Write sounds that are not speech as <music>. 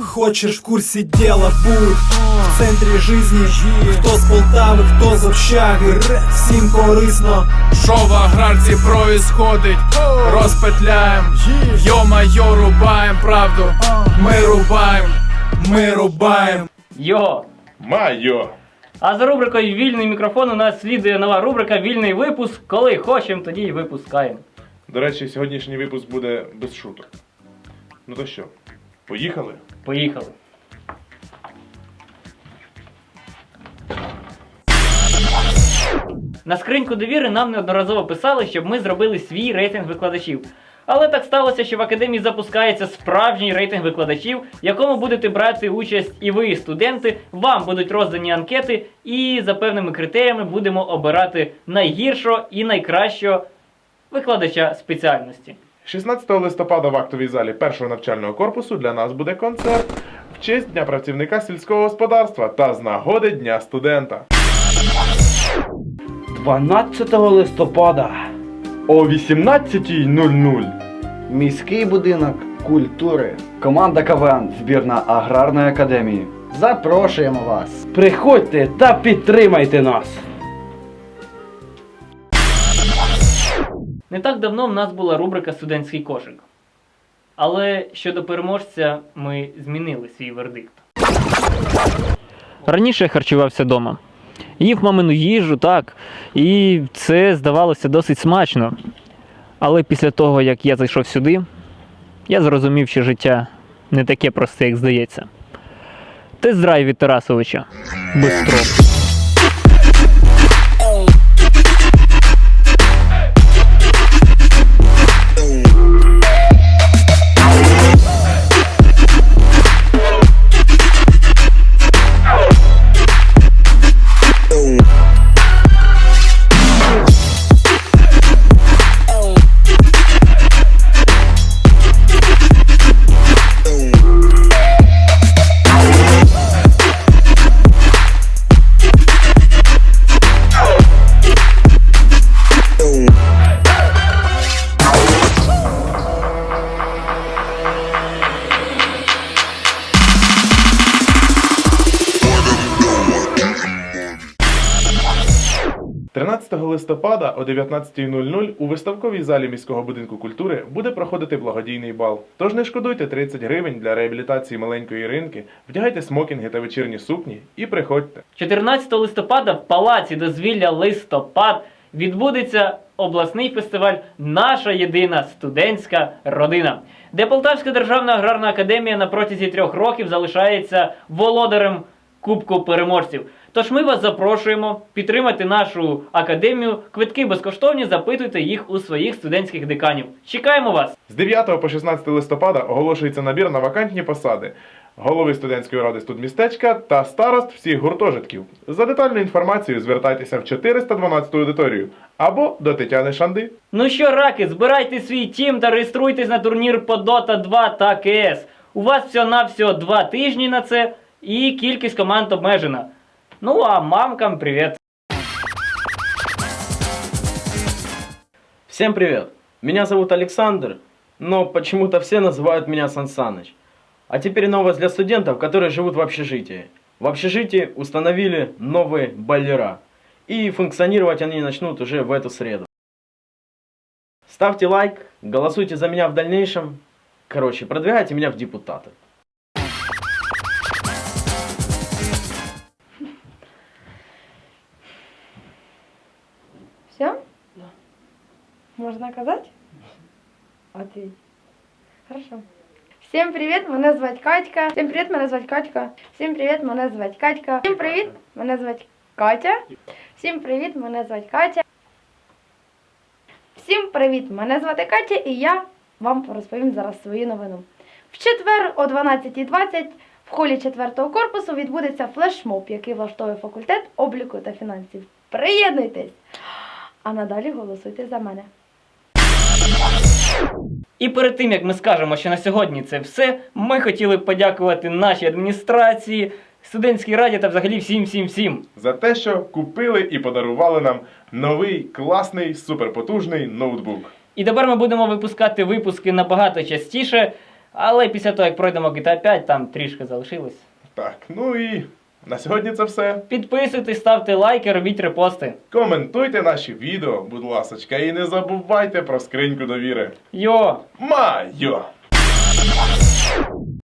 Хочешь в курсе дела, будь в центрі жизни Хто з Полтави, хто з общаги Всім корисно Що в аграрці происходить? Розпетляєм, йо-майо, рубаєм правду. Ми рубаєм. Ми рубаєм Йо! Майо! А за рубрикою Вільний мікрофон у нас слідує нова рубрика Вільний випуск. Коли хочемо, тоді й випускаємо. До речі, сьогоднішній випуск буде без шуток. Ну то що, поїхали? Поїхали. На скриньку довіри нам неодноразово писали, щоб ми зробили свій рейтинг викладачів. Але так сталося, що в академії запускається справжній рейтинг викладачів, в якому будете брати участь і ви, студенти. Вам будуть роздані анкети, і за певними критеріями будемо обирати найгіршого і найкращого викладача спеціальності. 16 листопада в актовій залі першого навчального корпусу для нас буде концерт в честь Дня працівника сільського господарства та з нагоди Дня студента. 12 листопада о 18.00 Міський будинок культури. Команда КВН збірна аграрної академії. Запрошуємо вас. Приходьте та підтримайте нас. Не так давно в нас була рубрика Студентський кошик. Але щодо переможця ми змінили свій вердикт. Раніше я харчувався вдома. Їв мамину їжу, так, і це здавалося досить смачно. Але після того, як я зайшов сюди, я зрозумів, що життя не таке просте, як здається. Тест-драйв від Тарасовича. Бистро. – 13 листопада о 19.00 у виставковій залі міського будинку культури буде проходити благодійний бал. Тож не шкодуйте 30 гривень для реабілітації маленької ринки, вдягайте смокінги та вечірні сукні і приходьте. 14 листопада в палаці дозвілля листопад відбудеться обласний фестиваль Наша єдина студентська родина, де Полтавська державна аграрна академія на протязі трьох років залишається володарем Кубку переможців. Тож ми вас запрошуємо підтримати нашу академію. Квитки безкоштовні, запитуйте їх у своїх студентських деканів. Чекаємо вас! З 9 по 16 листопада оголошується набір на вакантні посади голови студентської ради студмістечка та старост всіх гуртожитків. За детальною інформацією звертайтеся в 412 аудиторію або до Тетяни Шанди. Ну що, раки, збирайте свій тім та реєструйтесь на турнір по Dota 2 та КС. У вас всього-навсього два тижні на це і кількість команд обмежена. Ну а мамкам привіт. Всем привет! Меня зовут Александр, но почему-то все называют меня Сан Саныч. А теперь новость для студентов, которые живут в общежитии. В общежитии установили новые бойлера. И функционировать они начнут уже в эту среду. Ставьте лайк, голосуйте за меня в дальнейшем. Короче, продвигайте меня в депутаты. Все? Да. Можна казати? <laughs> Окей. Хорошо. Всім привіт, мене звати Катька. Всім привіт, мене звати Катька. Всім привіт, мене звати Катька. Всім привіт, мене звати Катя. Всім привіт, мене звати Катя. Всім привіт, мене звати Катя і я вам розповім зараз свою новину. В четвер о 12.20 в холі 4 корпусу відбудеться флешмоб, який влаштовує факультет обліку та фінансів. Приєднуйтесь! А надалі голосуйте за мене. І перед тим як ми скажемо, що на сьогодні це все, ми хотіли б подякувати нашій адміністрації, студентській раді та взагалі всім всім всім. За те, що купили і подарували нам новий класний суперпотужний ноутбук. І тепер ми будемо випускати випуски набагато частіше. Але після того, як пройдемо GTA 5, там трішки залишилось. Так, ну і на сьогодні це все. Підписуйтесь, ставте лайки, робіть репости. Коментуйте наші відео, будь ласочка, і не забувайте про скриньку довіри. Йо! Майо!